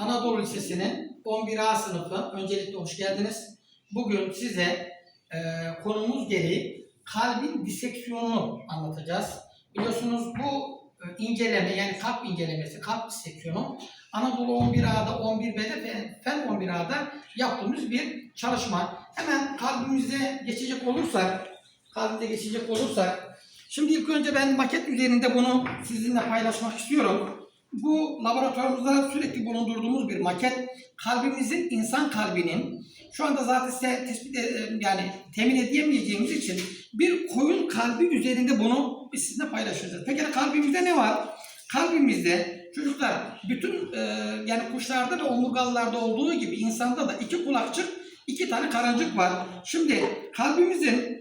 Anadolu Lisesi'nin 11A sınıfı. Öncelikle hoş geldiniz. Bugün size e, konumuz gereği kalbin diseksiyonunu anlatacağız. Biliyorsunuz bu e, inceleme yani kalp incelemesi, kalp diseksiyonu Anadolu 11A'da, 11B'de ve Fen 11A'da yaptığımız bir çalışma. Hemen kalbimize geçecek olursak, kalbimize geçecek olursak, şimdi ilk önce ben maket üzerinde bunu sizinle paylaşmak istiyorum. Bu laboratuvarımızda sürekli bulundurduğumuz bir maket. Kalbimizin, insan kalbinin şu anda zaten size tespit e- yani temin edemeyeceğimiz için bir koyun kalbi üzerinde bunu biz sizinle paylaşacağız. Peki kalbimizde ne var? Kalbimizde çocuklar bütün e, yani kuşlarda ve omurgalılarda olduğu gibi insanda da iki kulakçık, iki tane karıncık var. Şimdi kalbimizin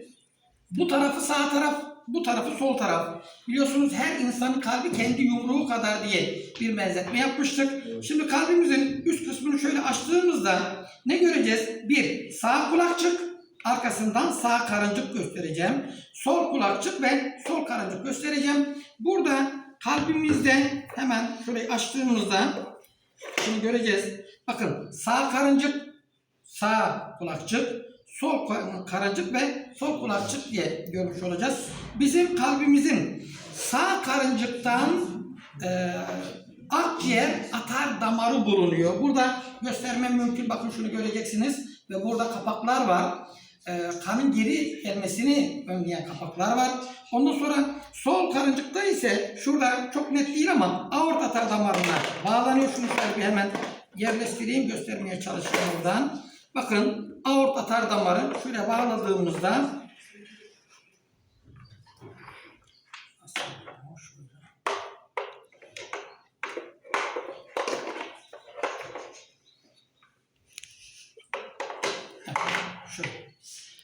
bu tarafı sağ taraf, bu tarafı sol taraf. Biliyorsunuz her insanın kalbi kendi yumruğu kadar diye bir benzetme yapmıştık. Şimdi kalbimizin üst kısmını şöyle açtığımızda ne göreceğiz? Bir, sağ kulakçık, arkasından sağ karıncık göstereceğim. Sol kulakçık ve sol karıncık göstereceğim. Burada kalbimizde hemen şurayı açtığımızda şimdi göreceğiz. Bakın sağ karıncık, sağ kulakçık, sol ka- karıncık ve sol kulakçık diye görmüş olacağız. Bizim kalbimizin sağ karıncıktan e, akciğer atar damarı bulunuyor. Burada göstermem mümkün. Bakın şunu göreceksiniz. Ve burada kapaklar var. E, kanın geri gelmesini önleyen kapaklar var. Ondan sonra sol karıncıkta ise şurada çok net değil ama aort atar damarına bağlanıyor. Şunu şöyle bir hemen yerleştireyim göstermeye çalışıyorum buradan. Bakın aort atar damarı şöyle bağladığımızda.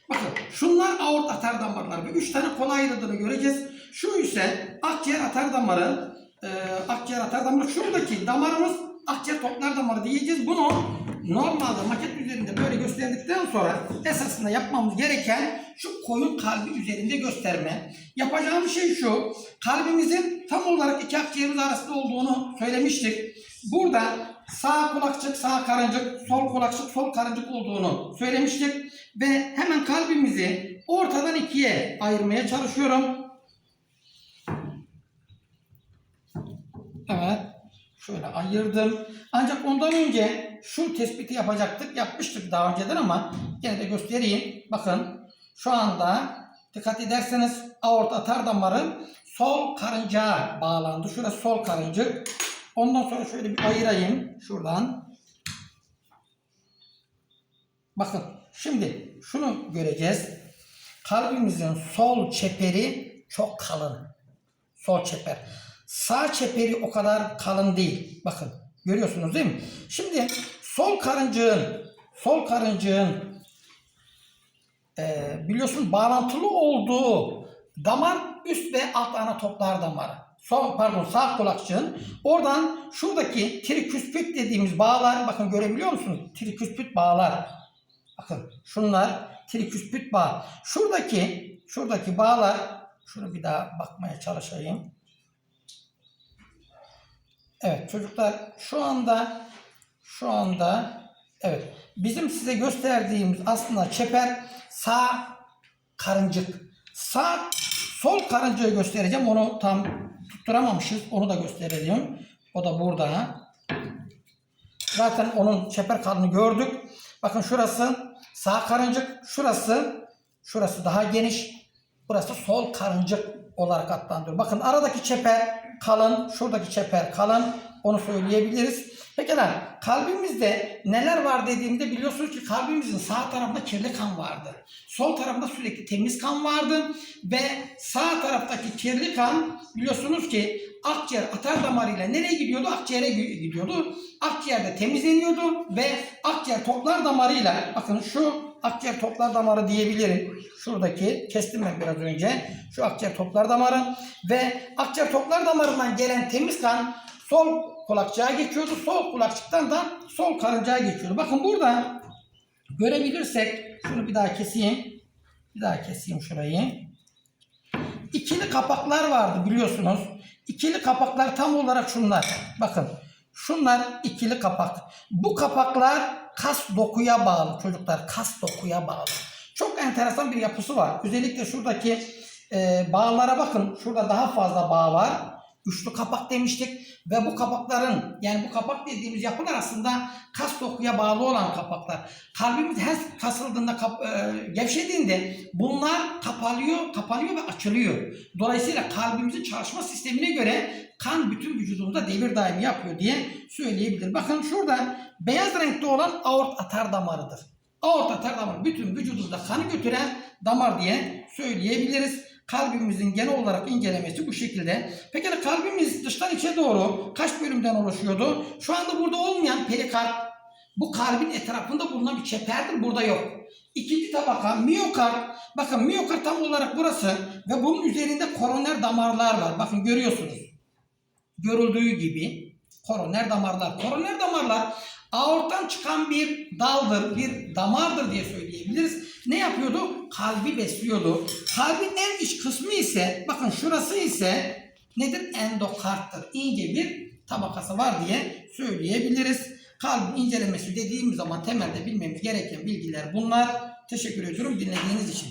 Bakın şunlar aort atar damarları. Üç tane kolay ayrıldığını göreceğiz. Şu ise akciğer atar damarı. E, akciğer atar damarı. Şuradaki damarımız akciğer toplar damarı diyeceğiz. Bunu normalde maket üzerinde böyle gösterdikten sonra esasında yapmamız gereken şu koyun kalbi üzerinde gösterme. Yapacağımız şey şu. Kalbimizin tam olarak iki akciğerimiz arasında olduğunu söylemiştik. Burada sağ kulakçık, sağ karıncık, sol kulakçık, sol karıncık olduğunu söylemiştik. Ve hemen kalbimizi ortadan ikiye ayırmaya çalışıyorum. Evet. Şöyle ayırdım. Ancak ondan önce şu tespiti yapacaktık. Yapmıştık daha önceden ama yine de göstereyim. Bakın şu anda dikkat ederseniz aort atar damarı sol karıncağa bağlandı. Şurası sol karıncık. Ondan sonra şöyle bir ayırayım şuradan. Bakın şimdi şunu göreceğiz. Kalbimizin sol çeperi çok kalın. Sol çeper. Sağ çeperi o kadar kalın değil. Bakın görüyorsunuz değil mi? Şimdi sol karıncığın sol karıncığın e, biliyorsun bağlantılı olduğu damar üst ve alt ana toplar damarı. Sol, pardon sağ kulakçığın oradan şuradaki triküspit dediğimiz bağlar bakın görebiliyor musunuz? Triküspit bağlar. Bakın şunlar triküspit bağ. Şuradaki şuradaki bağlar şunu bir daha bakmaya çalışayım. Evet çocuklar şu anda şu anda evet bizim size gösterdiğimiz aslında çeper sağ karıncık. Sağ sol karıncığı göstereceğim. Onu tam tutturamamışız. Onu da göstereceğim. O da burada. Zaten onun çeper kalını gördük. Bakın şurası sağ karıncık. Şurası şurası daha geniş. Burası sol karıncık olarak adlandırılıyor. Bakın aradaki çeper kalın, şuradaki çeper kalın. Onu söyleyebiliriz. Pekala kalbimizde neler var dediğimde biliyorsunuz ki kalbimizin sağ tarafında kirli kan vardı. Sol tarafında sürekli temiz kan vardı ve sağ taraftaki kirli kan biliyorsunuz ki akciğer atar damarıyla nereye gidiyordu? Akciğere gidiyordu. Akciğerde temizleniyordu ve akciğer toplar damarıyla bakın şu akciğer toplar damarı diyebilirim. Şuradaki kestim ben biraz önce. Şu akciğer toplar damarı ve akciğer toplar damarından gelen temiz kan sol kulakçığa geçiyordu. Sol kulakçıktan da sol karıncaya geçiyordu. Bakın burada görebilirsek şunu bir daha keseyim. Bir daha keseyim şurayı. İkili kapaklar vardı biliyorsunuz. İkili kapaklar tam olarak şunlar. Bakın Şunlar ikili kapak. Bu kapaklar kas dokuya bağlı çocuklar. Kas dokuya bağlı. Çok enteresan bir yapısı var. Özellikle şuradaki e, bağlara bakın. Şurada daha fazla bağ var. Üçlü kapak demiştik ve bu kapakların yani bu kapak dediğimiz yapılar aslında kas dokuya bağlı olan kapaklar. Kalbimiz her kasıldığında, kap, e, gevşediğinde bunlar kapalıyor, kapanıyor ve açılıyor. Dolayısıyla kalbimizin çalışma sistemine göre kan bütün vücudumuzda devir daimi yapıyor diye söyleyebilir. Bakın şurada beyaz renkte olan aort atar damarıdır. Aort atar damarı bütün vücudumuzda kanı götüren damar diye söyleyebiliriz. Kalbimizin genel olarak incelemesi bu şekilde. Peki kalbimiz dıştan içe doğru kaç bölümden oluşuyordu? Şu anda burada olmayan perikard bu kalbin etrafında bulunan bir çeperdir. Burada yok. İkinci tabaka miyokard. Bakın miyokard tam olarak burası ve bunun üzerinde koroner damarlar var. Bakın görüyorsunuz. Görüldüğü gibi koroner damarlar. Koroner damarlar aorttan çıkan bir daldır, bir damardır diye söyleyebiliriz. Ne yapıyordu? Kalbi besliyordu. Kalbin en iç kısmı ise, bakın şurası ise nedir? Endokarttır. İnce bir tabakası var diye söyleyebiliriz. Kalbin incelemesi dediğimiz zaman temelde bilmemiz gereken bilgiler bunlar. Teşekkür ediyorum dinlediğiniz için.